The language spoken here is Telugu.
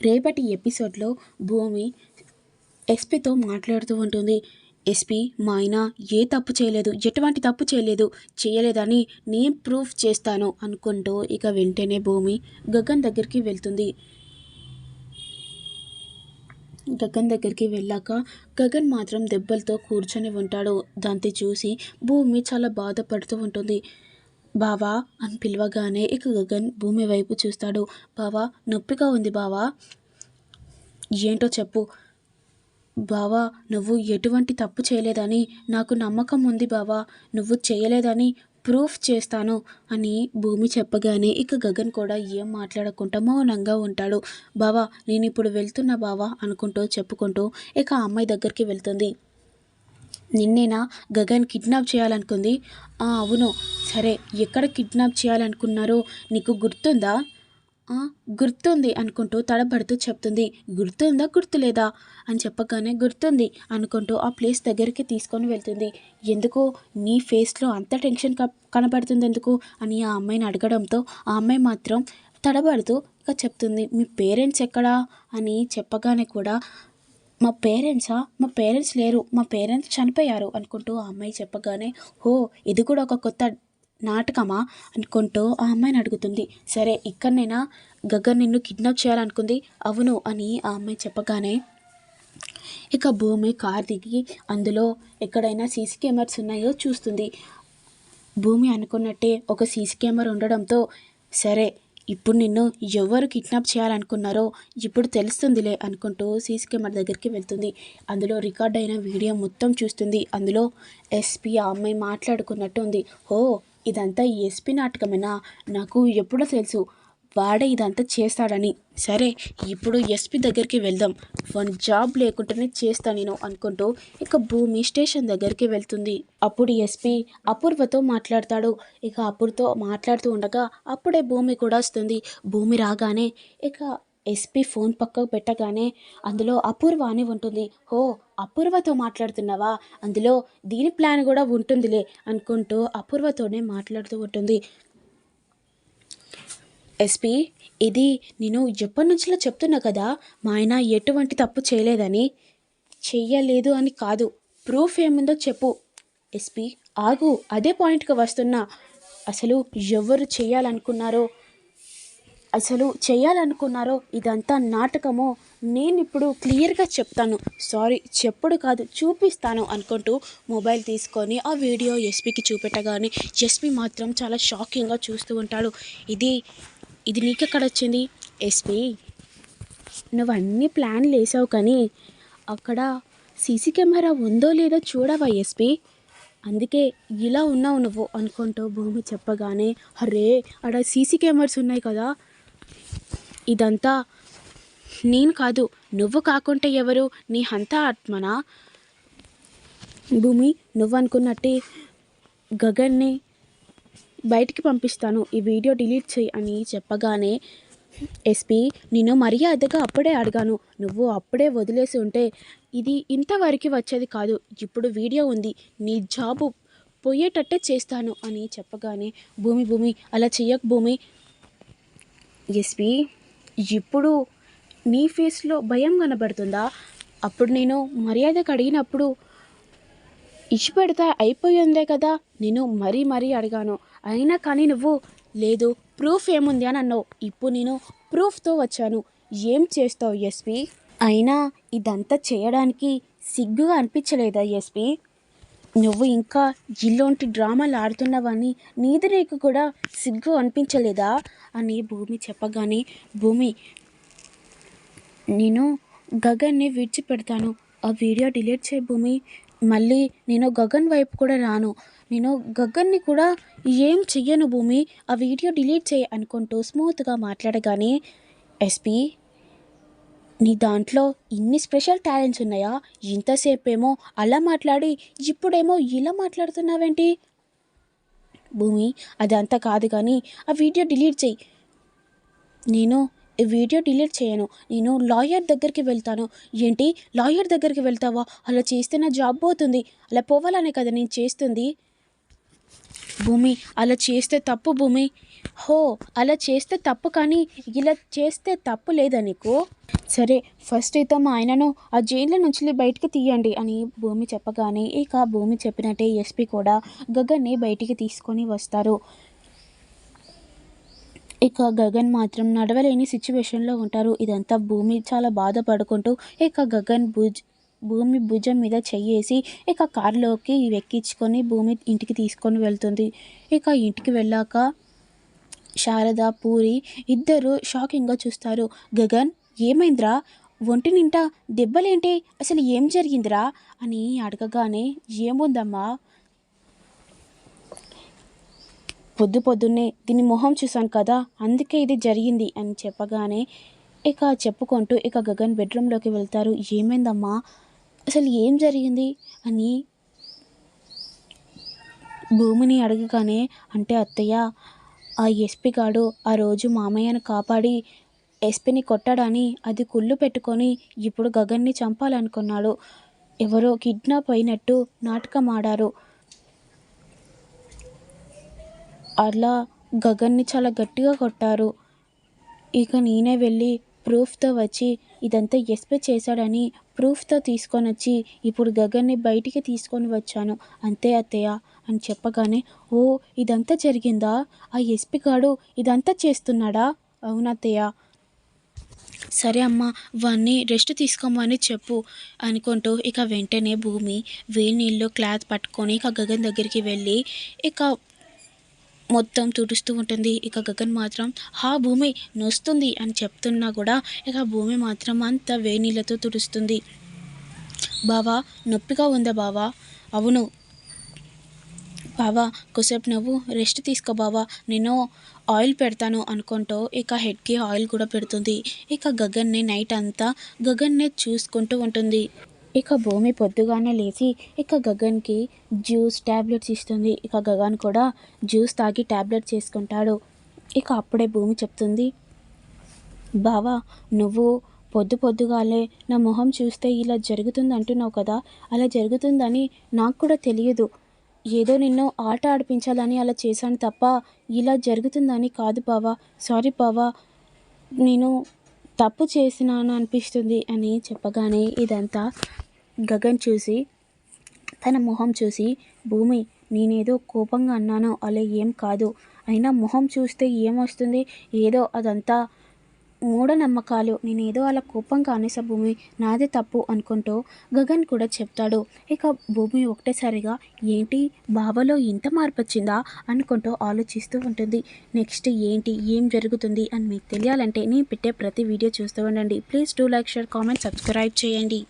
రేపటి ఎపిసోడ్లో భూమి ఎస్పీతో మాట్లాడుతూ ఉంటుంది. ఎస్పీ మా ఆయన ఏ తప్పు చేయలేదు ఎటువంటి తప్పు చేయలేదు చేయలేదని నేను ప్రూఫ్ చేస్తాను అనుకుంటూ ఇక వెంటనే భూమి గగన్ దగ్గరికి వెళ్తుంది. గగన్ దగ్గరికి వెళ్ళాక గగన్ మాత్రం దెబ్బలతో కూర్చొని ఉంటాడు. దాంతో చూసి భూమి చాలా బాధపడుతూ ఉంటుంది. బావా అని పిలవగానే ఇక గగన్ భూమి వైపు చూస్తాడు. బావా నొప్పిగా ఉంది బావా. ఏంటో చెప్పు. బావా నువ్వు ఎటువంటి తప్పు చేయలేదని నాకు నమ్మకం ఉంది బావా. నువ్వు చేయలేదని ప్రూఫ్ చేస్తాను అని భూమి చెప్పగానే ఇక గగన్ కూడా ఏం మాట్లాడకుండా మౌనంగా ఉంటాడు. బావా నేను ఇప్పుడు వెళ్తున్నా బావా అనుకుంటూ చెప్పుకుంటూ ఇక అమ్మాయి దగ్గరికి వెళ్తుంది. నిన్నేనా గగన్ కిడ్నాప్ చేయాలనుకుంది? "ఆ, అవును. సరే ఎక్కడ కిడ్నాప్ చేయాలనుకున్నారో నీకు గుర్తుందా? గుర్తుంది అనుకుంటూ తడబడుతూ చెప్తుంది. గుర్తుందా గుర్తులేదా? అని చెప్పగానే గుర్తుంది అనుకుంటూ ఆ ప్లేస్ దగ్గరికి తీసుకొని వెళ్తుంది. ఎందుకు నీ ఫేస్లో అంత టెన్షన్ క కనబడుతుంది ఎందుకు? అని ఆ అమ్మాయిని అడగడంతో ఆ అమ్మాయి మాత్రం తడబడుతూ ఇక చెప్తుంది. మీ పేరెంట్స్ ఎక్కడా? అని చెప్పగానే కూడా మా పేరెంట్సా? మా పేరెంట్స్ లేరు. మా పేరెంట్స్ చనిపోయారు అనుకుంటూ ఆ అమ్మాయి చెప్పగానే ఓ ఇది కూడా ఒక కొత్త నాటకమా? అనుకుంటూ ఆ అమ్మాయిని అడుగుతుంది. సరే ఇక్కడనైనా? గగన్ నిన్ను కిడ్నాప్ చేయాలనుకుంది? అవును అని ఆ అమ్మాయి చెప్పగానే ఇక భూమి కార్ దిగి అందులో ఎక్కడైనా సీసీ కెమెరాస్ ఉన్నాయో చూస్తుంది. భూమి అనుకున్నట్టే ఒక సీసీ కెమెరా ఉండడంతో సరే ఇప్పుడు నిన్ను ఎవరు కిడ్నాప్ చేయాలనుకున్నారో ఇప్పుడు తెలుస్తుందిలే అనుకుంటూ సీసీ కెమెరా దగ్గరికి వెళ్తుంది. అందులో రికార్డ్ అయిన వీడియో మొత్తం చూస్తుంది. అందులో ఎస్పీ ఆ అమ్మాయి మాట్లాడుకున్నట్టు ఉంది. ఓ ఇదంతా ఎస్పీ నాటకమేనా? నాకు ఎప్పుడో తెలుసు. వాడే ఇదంతా చేస్తాడని. సరే ఇప్పుడు ఎస్పి దగ్గరికి వెళ్దాం. వన్ జాబ్ లేకుండానే చేస్తా నేను అనుకుంటూ ఇక భూమి స్టేషన్ దగ్గరికి వెళ్తుంది. అప్పుడు ఎస్పి అపూర్వతో మాట్లాడతాడు. ఇక అపూర్వతో మాట్లాడుతూ ఉండగా అప్పుడే భూమి కూడా వస్తుంది. భూమి రాగానే ఇక ఎస్పీ ఫోన్ పక్కకు పెట్టగానే అందులో అపూర్వ అని ఉంటుంది. హో అపూర్వతో మాట్లాడుతున్నావా? అందులో దీని ప్లాన్ కూడా ఉంటుందిలే అనుకుంటూ అపూర్వతోనే మాట్లాడుతూ ఉంటుంది. ఎస్పీ ఇది నేను ఎప్పటి నుంచిలో చెప్తున్నా కదా మా ఆయన ఎటువంటి తప్పు చేయలేదని. చెయ్యలేదు అని కాదు. ప్రూఫ్ ఏముందో చెప్పు. ఎస్పీ ఆగు. అదే పాయింట్కి వస్తున్నా. అసలు ఎవరు చేయాలనుకున్నారో అసలు చేయాలనుకున్నారో ఇదంతా నాటకమో నేను ఇప్పుడు క్లియర్గా చెప్తాను. సారీ చెప్పుడు కాదు చూపిస్తాను అనుకుంటూ మొబైల్ తీసుకొని ఆ వీడియో ఎస్పీకి చూపెట్టగానే ఎస్పీ మాత్రం చాలా షాకింగ్గా చూస్తూ ఉంటాడు. ఇది ఇది నీకెక్కడ వచ్చింది ఎస్పీ. నువ్వు అన్ని ప్లాన్లు వేసావు కానీ అక్కడ సీసీ కెమెరా ఉందో లేదో చూడవా ఎస్పీ? అందుకే ఇలా ఉన్నావు నువ్వు అనుకుంటూ భూమి చెప్పగానే అరే అక్కడ సీసీ కెమెరాస్ ఉన్నాయి కదా. ఇదంతా నేను కాదు నువ్వు కాకుంటే ఎవరు? నీ హంత ఆత్మనా? భూమి నువ్వు అనుకున్నట్టే గగన్ని బయటికి పంపిస్తాను. ఈ వీడియో డిలీట్ చేయి అని చెప్పగానే ఎస్పీ నేను మర్యాదగా అప్పుడే అడిగాను. నువ్వు అప్పుడే వదిలేసి ఉంటే ఇది ఇంతవరకు వచ్చేది కాదు. ఇప్పుడు వీడియో ఉంది. నీ జాబు పోయేటట్టే చేస్తాను అని చెప్పగానే భూమి భూమి అలా చెయ్యక భూమి. ఎస్పీ ఇప్పుడు నీ ఫేస్లో భయం కనబడుతుందా? అప్పుడు నేను మర్యాదకు అడిగినప్పుడు ఇచ్చి పెడతా అయిపోయిందే కదా? నేను మరీ మరీ అడిగాను. అయినా కానీ నువ్వు లేదు ప్రూఫ్ ఏముంది అని అన్నావు. ఇప్పుడు నేను ప్రూఫ్తో వచ్చాను. ఏం చేస్తావు ఎస్పి? అయినా ఇదంతా చేయడానికి సిగ్గుగా అనిపించలేదా ఎస్పి? నువ్వు ఇంకా ఇల్లోంటి డ్రామాలు ఆడుతున్నావని నీది నీకు కూడా సిగ్గు అనిపించలేదా? అని భూమి చెప్పగానే భూమి నేను గగన్ని విడిచిపెడతాను. ఆ వీడియో డిలీట్ చేయ భూమి. మళ్ళీ నేను గగన్ వైపు కూడా రాను. నేను గగన్ని కూడా ఏం చెయ్యను భూమి ఆ వీడియో డిలీట్ చేయి అనుకుంటూ స్మూత్గా మాట్లాడగానే ఎస్పి నీ దాంట్లో ఇన్ని స్పెషల్ టాలెంట్స్ ఉన్నాయా? ఇంతసేపేమో అలా మాట్లాడి ఇప్పుడేమో ఇలా మాట్లాడుతున్నావేంటి? భూమి అదంతా కాదు కానీ ఆ వీడియో డిలీట్ చేయి. నేను వీడియో డిలీట్ చేయను. నేను లాయర్ దగ్గరికి వెళ్తాను. ఏంటి? లాయర్ దగ్గరికి వెళ్తావా? అలా చేస్తే నా జాబ్ పోతుంది. అలా పోవాలనే కదా నేను చేస్తుంది. భూమి అలా చేస్తే తప్పు భూమి. హో అలా చేస్తే తప్పు కానీ ఇలా చేస్తే తప్పు లేదా నీకు? సరే ఫస్ట్ అయితే మా ఆయనను ఆ జైల్లో నుంచి బయటికి తీయండి అని భూమి చెప్పగానే ఇక భూమి చెప్పినట్టే ఎస్పీ కూడా గగన్ని బయటికి తీసుకొని వస్తారు. ఇక గగన్ మాత్రం నడవలేని సిచ్యువేషన్లో ఉంటారు. ఇదంతా భూమి చాలా బాధపడుకుంటూ ఇక గగన్ భుజ్ భూమి భుజం మీద చెయ్యేసి ఇక కారులోకి ఎక్కించుకొని భూమి ఇంటికి తీసుకొని వెళ్తుంది. ఇక ఇంటికి వెళ్ళాక శారద పూరి ఇద్దరు షాకింగ్గా చూస్తారు. గగన్ ఏమైందిరా? ఒంటి నింటా దెబ్బలేంటి? అసలు ఏం జరిగిందిరా? అని అడగగానే ఏముందమ్మా? పొద్దు పొద్దున్నే దీని మొహం చూశాను కదా అందుకే ఇది జరిగింది అని చెప్పగానే ఇక చెప్పుకుంటూ ఇక గగన్ బెడ్రూమ్లోకి వెళ్తారు. ఏమైందమ్మా? అసలు ఏం జరిగింది? అని భూమిని అడగగానే అంటే అత్తయ్య ఆ ఎస్పీ గాడు ఆ రోజు మామయ్యను కాపాడి ఎస్పీని కొట్టాడని అది కుళ్ళు పెట్టుకొని ఇప్పుడు గగన్ని చంపాలనుకున్నాడు. ఎవరో కిడ్నాప్ అయినట్టు నాటకం ఆడారు. అలా గగన్ని చాలా గట్టిగా కొట్టారు. ఇక నేనే వెళ్ళి ప్రూఫ్తో వచ్చి ఇదంతా ఎస్పీ చేశాడని ప్రూఫ్తో తీసుకొని వచ్చి ఇప్పుడు గగన్ని బయటికి తీసుకొని వచ్చాను. అంతే అత్తయ్య అని చెప్పగానే ఓ ఇదంతా జరిగిందా? ఆ ఎస్పి గాడు ఇదంతా చేస్తున్నాడా? అవునత్తయ్య సరే అమ్మ వాన్ని రెస్ట్ తీసుకోమని చెప్పు అనుకుంటూ ఇక వెంటనే భూమి వేడి నీళ్ళు క్లాత్ పట్టుకొని ఇక గగన్ దగ్గరికి వెళ్ళి ఇక మొత్తం తుడుస్తూ ఉంటుంది. ఇక గగన్ మాత్రం హా భూమి నొస్తుంది అని చెప్తున్నా కూడా ఇక భూమి మాత్రం అంత వేనీళ్ళతో తుడుస్తుంది. బావా నొప్పిగా ఉందా బావా? అవును. బావా కొసేపు నువ్వు రెస్ట్ తీసుకో బావా. నేను ఆయిల్ పెడతాను అనుకుంటూ ఇక హెడ్కి ఆయిల్ కూడా పెడుతుంది. ఇక గగన్ని నైట్ అంతా గగన్నే చూసుకుంటూ ఉంటుంది. ఇక భూమి పొద్దుగానే లేచి ఇక గగన్కి జ్యూస్ ట్యాబ్లెట్స్ ఇస్తుంది. ఇక గగన్ కూడా జ్యూస్ తాగి ట్యాబ్లెట్ చేసుకుంటాడు. ఇక అప్పుడే భూమి చెప్తుంది బావా నువ్వు పొద్దు పొద్దుగాలే నా మొహం చూస్తే ఇలా జరుగుతుంది అంటున్నావు కదా? అలా జరుగుతుందని నాకు కూడా తెలియదు. ఏదో నిన్ను ఆట ఆడిపించాలని అలా చేశాను తప్ప ఇలా జరుగుతుందని కాదు బావా. సారీ బావా నేను తప్పు చేసినాను అనిపిస్తుంది అని చెప్పగానే ఇదంతా గగన్ చూసి తన మొహం చూసి భూమి నేనేదో కోపంగా అన్నాను అలా ఏం కాదు. అయినా మొహం చూస్తే ఏమొస్తుంది? ఏదో అదంతా మూఢనమ్మకాలు. నేనేదో అలా కోపంగా అనేసా భూమి. నాదే తప్పు అనుకుంటూ గగన్ కూడా చెప్తాడు. ఇక భూమి ఒకటేసారిగా ఏంటి? బావలో ఇంత మార్పు వచ్చిందా అనుకుంటూ ఆలోచిస్తూ ఉంటుంది. నెక్స్ట్ ఏంటి? ఏం జరుగుతుంది? అని మీకు తెలియాలంటే నేను పెట్టే ప్రతి వీడియో చూస్తూ ఉండండి. Please do like share comment subscribe చేయండి.